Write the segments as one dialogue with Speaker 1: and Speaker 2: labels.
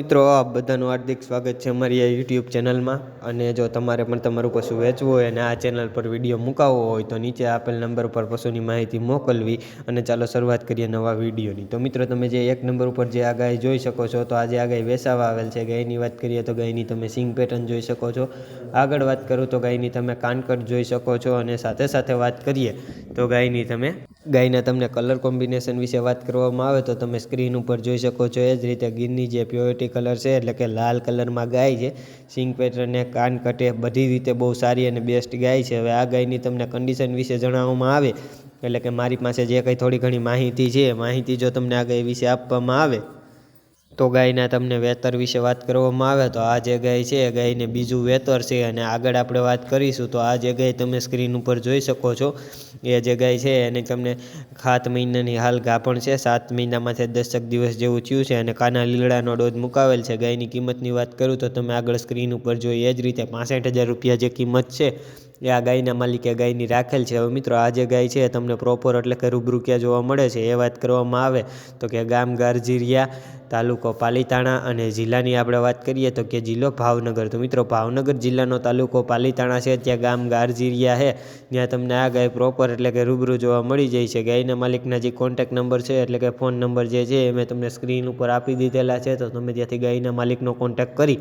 Speaker 1: મિત્રો, આ બધાનું હાર્દિક સ્વાગત છે અમારી આ યુટ્યુબ ચેનલમાં. અને જો તમારે પણ તમારું પશુ વેચવું હોય અને આ ચેનલ પર વીડિયો મુકાવવો હોય, તો નીચે આપેલ નંબર પર પશુની માહિતી મોકલવી અને ચાલો શરૂઆત કરીએ નવા વિડીયોની. તો મિત્રો, તમે જે એક નંબર ઉપર જે આ ગાય જોઈ શકો છો, તો આજે આ ગાય વેસાવા આવેલ છે. ગાયની વાત કરીએ તો ગાયની તમે સિંગ પેટર્ન જોઈ શકો છો. આગળ વાત કરું તો ગાયની તમે કાનકટ જોઈ શકો છો અને સાથે સાથે વાત કરીએ તો ગાયની તમે, ગાયના તમને કલર કોમ્બિનેશન વિશે વાત કરવામાં આવે, તો તમે સ્ક્રીન ઉપર જોઈ શકો છો. એ જ રીતે ગીરની જે પ્યોરિટી કલર છે, એટલે કે લાલ કલરમાં ગાય છે. સિંગ પેટર્નને કાન કટે, બધી રીતે બહુ સારી અને બેસ્ટ ગાય છે. હવે આ ગાયની તમને કન્ડિશન વિશે જણાવવામાં આવે, એટલે કે મારી પાસે જે કંઈ થોડી ઘણી માહિતી છે, માહિતી જો તમને આ ગાય વિશે આપવામાં આવે તો ગાયના તમને વેતર વિશે વાત કરવામાં આવે તો આ જે ગાય છે, એ ગાયને બીજું વેતર છે અને આગળ આપણે વાત કરીશું તો આ જે ગાય તમે સ્ક્રીન ઉપર જોઈ શકો છો, એ જે ગાય છે એને તમને સાત મહિનાની હાલ ગાપણ છે, સાત મહિનામાંથી દસક દિવસ જેવું થયું છે અને કાના લીલડાનો ડોઝ મુકાવેલ છે. ગાયની કિંમતની વાત કરું તો તમે આગળ સ્ક્રીન ઉપર જોઈ એ જ રીતે પાસઠ હજાર રૂપિયા જે કિંમત છે એ આ ગાયના માલિકે ગાયની રાખેલ છે. હવે મિત્રો, આ જે ગાય છે, તમને પ્રોપર એટલે કે રૂબરૂ ક્યાં જોવા મળે છે, એ વાત કરવામાં આવે. તો કે ગામ ગારજીરિયા તાલુકો પાલીતાણા અને જિલ્લાની આપણે વાત કરીએ તો કે જિલ્લો ભાવનગર. તો મિત્રો, ભાવનગર જિલ્લાનો તાલુકો પાલીતાણા છે, ત્યાં ગામ ગારજીરિયા છે. ત્યાં તમને આ ગાય પ્રોપર એટલે કે રૂબરૂ જોવા મળી જાય છે. ગાયના માલિકના જે કોન્ટેક નંબર છે, એટલે કે ફોન નંબર જે છે, એ મેં તમને સ્ક્રીન ઉપર આપી દીધેલા છે. તો તમે ત્યાંથી ગાયના માલિકનો કોન્ટેક કરી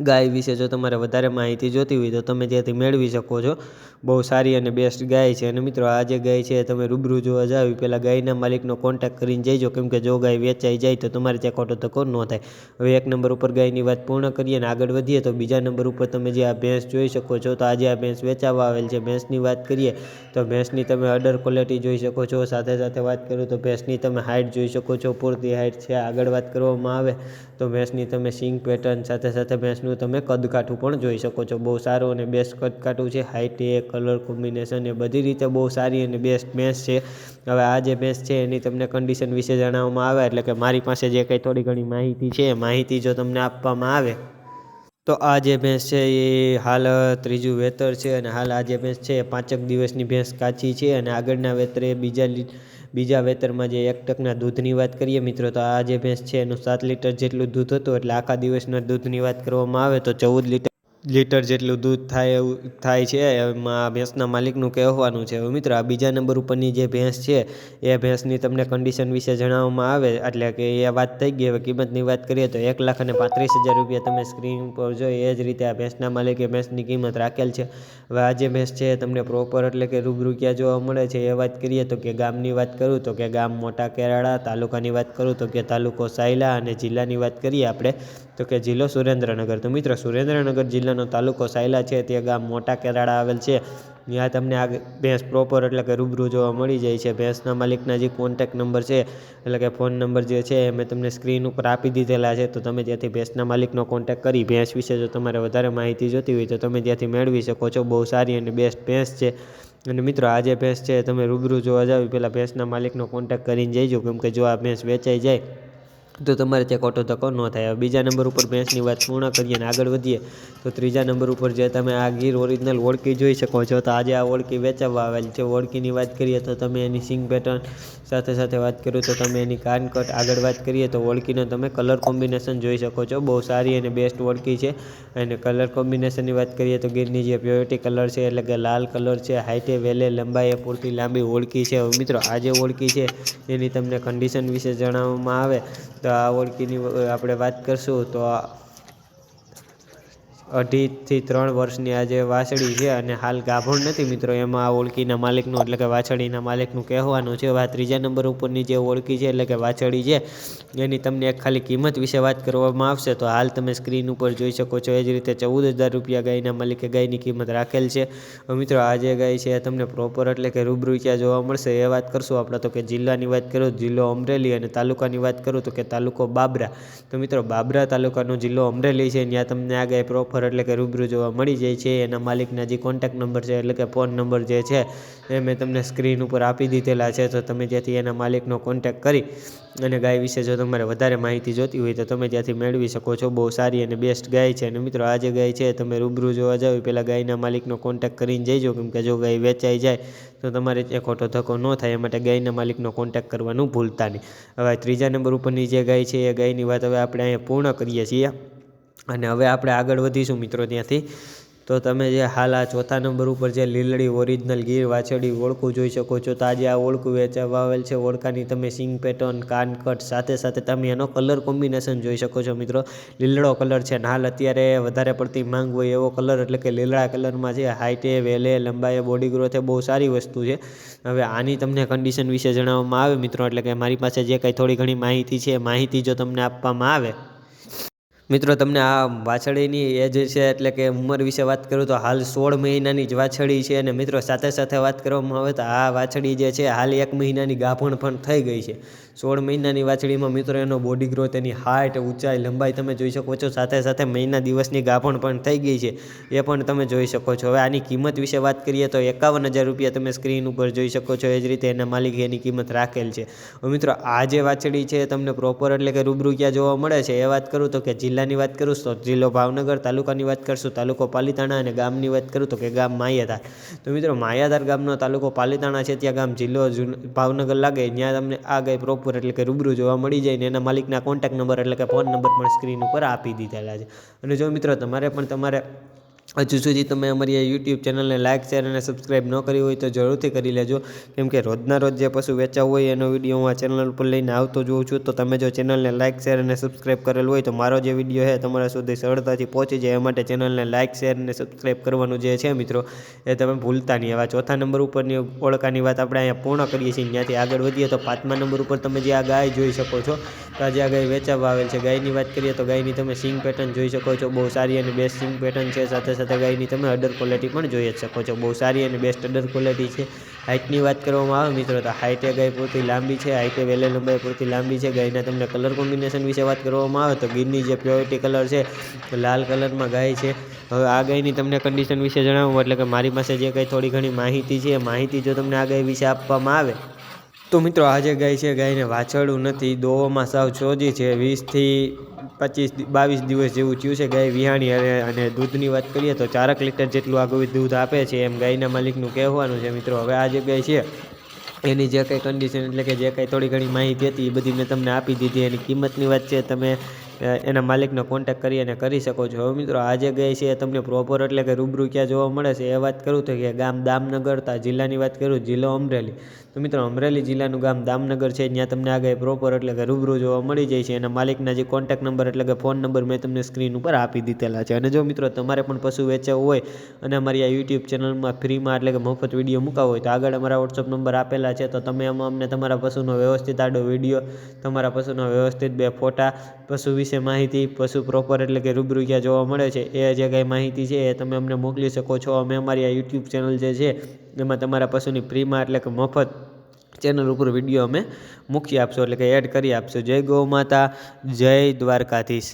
Speaker 1: ગાય વિશે જો તમારે વધારે માહિતી જોતી હોય તો તમે ત્યાંથી મેળવી શકો છો. બહુ સારી અને બેસ્ટ ગાય છે. અને મિત્રો, આ જે ગાય છે, તમે રૂબરૂ જોવા જાવ પહેલાં ગાયના માલિકનો કોન્ટેક્ટ કરીને જઈજો. કેમ કે જો ગાય વેચાઈ જાય તો તમારે ત્યાં ખોટો ધક્કો ન થાય. હવે એક નંબર ઉપર ગાયની વાત પૂર્ણ કરીએ અને આગળ વધીએ તો બીજા નંબર ઉપર તમે જે આ ભેંસ જોઈ શકો છો, તો આજે આ ભેંસ વેચાવા આવેલ છે. ભેંસની વાત કરીએ તો ભેંસની તમે અડર ક્વોલિટી જોઈ શકો છો. સાથે સાથે વાત કરું તો ભેંસની તમે હાઇટ જોઈ શકો છો. પૂરતી હાઇટ છે. આગળ વાત કરવામાં આવે તો ભેંસની તમે સિંગ પેટર્ન સાથે સાથે ભેંસનું ભેંસનું તમે કદકાઠું પણ જોઈ શકો છો. બહુ સારું અને બેસ્ટ કદકાઠું છે. હાઇટ એ કલર કોમ્બિનેશન એ બધી રીતે બહુ સારી અને બેસ્ટ ભેંસ છે. હવે આ જે ભેંસ છે એની તમને કન્ડિશન વિશે જણાવવામાં આવે, એટલે કે મારી પાસે જે કંઈ થોડી ઘણી માહિતી છે માહિતી જો તમને આપવામાં આવે, તો આ જે ભેંસ છે એ હાલ ત્રીજું વેતર છે અને હાલ આ જે ભેંસ છે એ પાંચેક દિવસની ભેંસ કાચી છે અને આગળના વેતરે બીજા બીજા વેતરમાં જે એક ટકના દૂધની વાત કરીએ, મિત્રો, તો આ જે ભેંસ છે એનું સાત લીટર જેટલું દૂધ હતું, એટલે આખા દિવસના દૂધની વાત કરવામાં આવે તો ચૌદ લીટર લીટર જેટલું દૂધ થાય એવું થાય છે એમાં ભેંસના માલિકનું કહેવાનું છે. હવે મિત્રો, આ બીજા નંબર ઉપરની જે ભેંસ છે, એ ભેંસની તમને કન્ડિશન વિશે જણાવવામાં આવે, એટલે કે એ વાત થઈ ગઈ. હવે કિંમતની વાત કરીએ તો એક લાખ અને પાંત્રીસ હજાર રૂપિયા તમે સ્ક્રીન પર જોઈ, એ જ રીતે આ ભેંસના માલિકે ભેંસની કિંમત રાખેલ છે. હવે આ જે ભેંસ છે તમને પ્રોપર એટલે કે રૂબરૂ ક્યાં જોવા મળે છે, એ વાત કરીએ તો કે ગામની વાત કરું તો કે ગામ મોટા કેરાળા, તાલુકાની વાત કરું તો કે તાલુકો સાયલા અને જિલ્લાની વાત કરીએ આપણે. તો કે જિલ્લો સુરેન્દ્રનગર. તો મિત્રો, સુરેન્દ્રનગર જિલ્લાનો તાલુકો સાયલા છે, તે ગામ મોટા કેરાળા આવેલ છે. ત્યાં તમને આ ભેંસ પ્રોપર એટલે કે રૂબરૂ જોવા મળી જાય છે. ભેંસના માલિકના જે કોન્ટેક નંબર છે, એટલે કે ફોન નંબર જે છે, એ મેં તમને સ્ક્રીન ઉપર આપી દીધેલા છે. તો તમે ત્યાંથી ભેંસના માલિકનો કોન્ટેક કરી, ભેંસ વિશે જો તમારે વધારે માહિતી જોતી હોય તો તમે ત્યાંથી મેળવી શકો છો. બહુ સારી અને બેસ્ટ ભેંસ છે. અને મિત્રો, આ જે ભેંસ છે તમે રૂબરૂ જોવા જાવ પહેલાં ભેંસના માલિકનો કોન્ટેક કરીને જઈજો. કેમ કે જો આ ભેંસ વેચાઈ જાય તો તમારે ત્યાં ખોટો ધક્કો ન થાય. બીજા નંબર ઉપર ભેંસની વાત પૂર્ણ કરીએ અને આગળ વધીએ, તો ત્રીજા નંબર ઉપર જે તમે આ ગીર ઓરિજિનલ ઓળખી જોઈ શકો છો, તો આજે આ ઓળખી વેચાવવા આવેલી છે. ઓળખીની વાત કરીએ તો તમે એની સિંગ પેટર્ન સાથે સાથે વાત કરું, તો તમે એની કાન કટ આગળ વાત કરીએ, તો ઓળખીનો તમે કલર કોમ્બિનેશન જોઈ શકો છો. બહુ સારી અને બેસ્ટ ઓળખી છે. અને કલર કોમ્બિનેશનની વાત કરીએ, તો ગીરની જે પ્યોરિટી કલર છે, એટલે કે લાલ કલર છે, હાઈટે, વેલે લંબાઈએ પૂરતી લાંબી ઓળખી છે. મિત્રો, આ જે ઓળખી છે, એની તમને કન્ડિશન વિશે જણાવવામાં આવે તો આ ઓળખીની આપણે વાત કરીશું તો અઢીથી ત્રણ વર્ષની આ જે વાછડી છે અને હાલ ગાભણ નથી મિત્રો. એમાં આ ઓળખીના માલિકનું એટલે કે વાછડીના માલિકનું કહેવાનું છે. હવે આ ત્રીજા નંબર ઉપરની જે ઓળખી છે એટલે કે વાછડી છે, એની તમને એક ખાલી કિંમત વિશે વાત કરવામાં આવશે. તો હાલ તમે સ્ક્રીન ઉપર જોઈ શકો છો. એ જ રીતે ચૌદ હજાર રૂપિયા ગાયના માલિકે ગાયની કિંમત રાખેલ છે. મિત્રો, આ જે ગાય છે તમને પ્રોપર એટલે કે રૂબરૂ ક્યાં જોવા મળશે એ વાત કરશું. આપણે તો કે જિલ્લાની વાત કરું, જિલ્લો અમરેલી અને તાલુકાની વાત કરું તો કે તાલુકો બાબરા. તો મિત્રો, બાબરા તાલુકાનો જિલ્લો અમરેલી છે. ત્યાં તમને આ ગાય પ્રોપર ઓફર એટલે કે રૂબરૂ જોવા મળી જાય છે. એના માલિકના જે કોન્ટેક નંબર છે એટલે કે ફોન નંબર જે છે, એ મેં તમને સ્ક્રીન ઉપર આપી દીધેલા છે. તો તમે ત્યાંથી એના માલિકનો કોન્ટેક કરી અને ગાય વિશે જો તમારે વધારે માહિતી જોતી હોય તો તમે ત્યાંથી મેળવી શકો છો. બહુ સારી અને બેસ્ટ ગાય છે. અને મિત્રો, આ જે ગાય છે, તમે રૂબરૂ જોવા જાઓ પહેલાં ગાયના માલિકનો કોન્ટેક કરીને જઈજો. કેમ કે જો ગાય વેચાઈ જાય, તો તમારે એ ખોટો ધક્કો ન થાય. એ માટે ગાયના માલિકનો કોન્ટેક કરવાનું ભૂલતા નહીં. હવે ત્રીજા નંબર ઉપરની જે ગાય છે, એ ગાયની વાત હવે આપણે અહીંયા પૂર્ણ કરીએ છીએ. અને હવે આપણે આગળ વધીશું મિત્રો ત્યાંથી. તો તમે જે હાલ આ ચોથા નંબર ઉપર જે લીલડી ઓરિજિનલ ગીર વાછડી ઓળખું જોઈ શકો છો. તો આજે આ ઓળખું વેચાવા આવેલ છે. ઓળખાની તમે સિંગ પેટર્ન કાનકટ સાથે સાથે તમે એનો કલર કોમ્બિનેશન જોઈ શકો છો મિત્રો. લીલડો કલર છે અને હાલ અત્યારે વધારે પડતી માંગ હોય એવો કલર એટલે કે લીલડા કલરમાં છે. હાઇટે વેલે લંબાઈએ બોડી ગ્રોથ એ બહુ સારી વસ્તુ છે. હવે આની તમને કન્ડિશન વિશે જણાવવામાં આવે મિત્રો. એટલે કે મારી પાસે જે કંઈ થોડી ઘણી માહિતી છે માહિતી જો તમને આપવામાં આવે મિત્રો, તમને આ વાછડીની એજ છે એટલે કે ઉંમર વિશે વાત કરું તો હાલ સોળ મહિનાની જ વાછડી છે અને મિત્રો, સાથે સાથે વાત કરવામાં આવે તો આ વાછડી જે છે, હાલ એક મહિનાની ગાભણ પણ થઈ ગઈ છે. સોળ મહિનાની વાછડીમાં મિત્રો, એનો બોડી ગ્રોથ એની હાઇટ ઊંચાઈ, લંબાઈ તમે જોઈ શકો છો. સાથે સાથે મહિના દિવસની ગાભણ પણ થઈ ગઈ છે, એ પણ તમે જોઈ શકો છો. હવે આની કિંમત વિશે વાત કરીએ તો એકાવન હજાર રૂપિયા તમે સ્ક્રીન ઉપર જોઈ શકો છો. એ જ રીતે એના માલિકે એની કિંમત રાખેલ છે. મિત્રો, આ જે વાછડી છે તમને પ્રોપર એટલે કે રૂબરૂ ક્યાં જોવા મળે છે, એ વાત કરું તો કે જિલ્લાની વાત કરું તો જિલ્લો ભાવનગર, તાલુકાની વાત કરશું, તાલુકો પાલીતાણા અને ગામની વાત કરું તો કે ગામ માયાધાર. તો મિત્રો, માયાધાર ગામનો તાલુકો પાલીતાણા છે, ત્યાં ગામ જિલ્લો ભાવનગર લાગે, ત્યાં તમને આ ગાય પ્રોપર એટલે કે રૂબરૂ જોવા મળી જાય ને એના માલિકના કોન્ટેક્ટ નંબર એટલે કે ફોન નંબર પણ સ્ક્રીન ઉપર આપી દીધેલા છે. અને જો મિત્રો, તમારે પણ તમારે હજુ સુધી તમે અમારી આ યુટ્યુબ ચેનલને લાઇક શેર અને સબસ્ક્રાઈબ ન કરી હોય તો જરૂરથી કરી લેજો. કેમ કે રોજના રોજ જે પશુ વેચાવું હોય એનો વીડિયો હું આ ચેનલ ઉપર લઈને આવતો જોઉં છું. તો તમે જો ચેનલને લાઇક શેર અને સબસ્ક્રાઈબ કરેલું હોય તો મારો જે વીડિયો છે તમારા સુધી સરળતાથી પહોંચી જાય. એ માટે ચેનલને લાઇક શેર અને સબસ્ક્રાઈબ કરવાનું જે છે મિત્રો, એ તમે ભૂલતા નહીં. એવા ચોથા નંબર ઉપરની ઓળખાની વાત આપણે અહીંયા પૂર્ણ કરીએ છીએ. ત્યાંથી આગળ વધીએ તો પાંચમા નંબર ઉપર તમે જે આ ગાય જોઈ શકો છો. તો આજે આ ગાય વેચાવા આવેલ છે, ગાયની વાત કરીએ તો ગાયની તમે સિંગ પેટર્ન જોઈ શકો છો. બહુ સારી અને બેસ્ટ સિંગ પેટર્ન છે. સાથે સાથે ગાયની તમે અડર ક્વોલિટી પણ જોઈ જ શકો છો. બહુ સારી અને બેસ્ટ અડર ક્વોલિટી છે. હાઇટની વાત કરવામાં આવે મિત્રો, તો હાઇટે ગાય પૂરતી લાંબી છે હાઇટે વેલે લંબાઈ પૂરતી લાંબી છે. ગાયના તમને કલર કોમ્બિનેશન વિશે વાત કરવામાં આવે તો ગીરની જે પ્યોરિટી કલર છે, લાલ કલરમાં ગાય છે. હવે આ ગાયની તમને કન્ડિશન વિશે જણાવું, એટલે કે મારી પાસે જે કંઈ થોડી ઘણી માહિતી છે માહિતી જો તમને આ ગાય વિશે આપવામાં આવે તો મિત્રો આજે ગાય છે, ગાયને વાછરડું નથી. દોવામાં સાવ ચોજી છે. વીસથી પચીસ બાવીસ દિવસ જેવું થયું છે ગાય વિહાણી અને અને દૂધની વાત કરીએ તો ચારક લીટર જેટલું આગળ દૂધ આપે છે એમ ગાયના માલિકનું કહેવાનું છે મિત્રો. હવે આ જે ગાય છે, એની જે કંઈ કન્ડિશન એટલે કે જે કંઈ થોડી ઘણી માહિતી હતી, એ બધી મેં તમને આપી દીધી. એની કિંમતની વાત છે, તમે એના માલિકનો કોન્ટેક કરી અને કરી શકો છો. હવે મિત્રો આજે ગઈ છે તમને પ્રોપર એટલે કે રૂબરૂ ક્યાં જોવા મળે છે એ વાત કરું તો કે ગામ દામનગર તા જિલ્લાની વાત કરું, જિલ્લો અમરેલી. તો મિત્રો અમરેલી જિલ્લાનું ગામ દામનગર છે, ત્યાં તમને આગળ પ્રોપર એટલે કે રૂબરૂ જોવા મળી જાય છે. એના માલિકના જે કોન્ટેક્ટ નંબર એટલે કે ફોન નંબર મેં તમને સ્ક્રીન ઉપર આપી દીધેલા છે. અને જો મિત્રો તમારે પણ પશુ વેચવું હોય અને અમારી આ યુટ્યુબ ચેનલમાં ફ્રીમાં એટલે કે મફત વીડિયો મૂકાવો હોય તો આગળ અમારા વોટ્સઅપ નંબર આપેલા છે. તો તમે એમાં અમને તમારા પશુનો વ્યવસ્થિત આડો વીડિયો તમારા પશુનો વ્યવસ્થિત બે ફોટા, પશુ વિશે માહિતી પશુ પ્રોપર એટલે કે રૂબરૂ ક્યાં જોવા મળે છે, એ જે કાંઈ માહિતી છે એ તમે અમને મોકલી શકો છો. અમે અમારી આ યુટ્યુબ ચેનલ જે છે, એમાં તમારા પશુની ફ્રીમાં એટલે કે મફત ચેનલ ઉપર વીડિયો અમે મૂકી આપશો, એટલે કે એડ કરી આપશો. જય ગૌ માતા, જય દ્વારકાધીશ.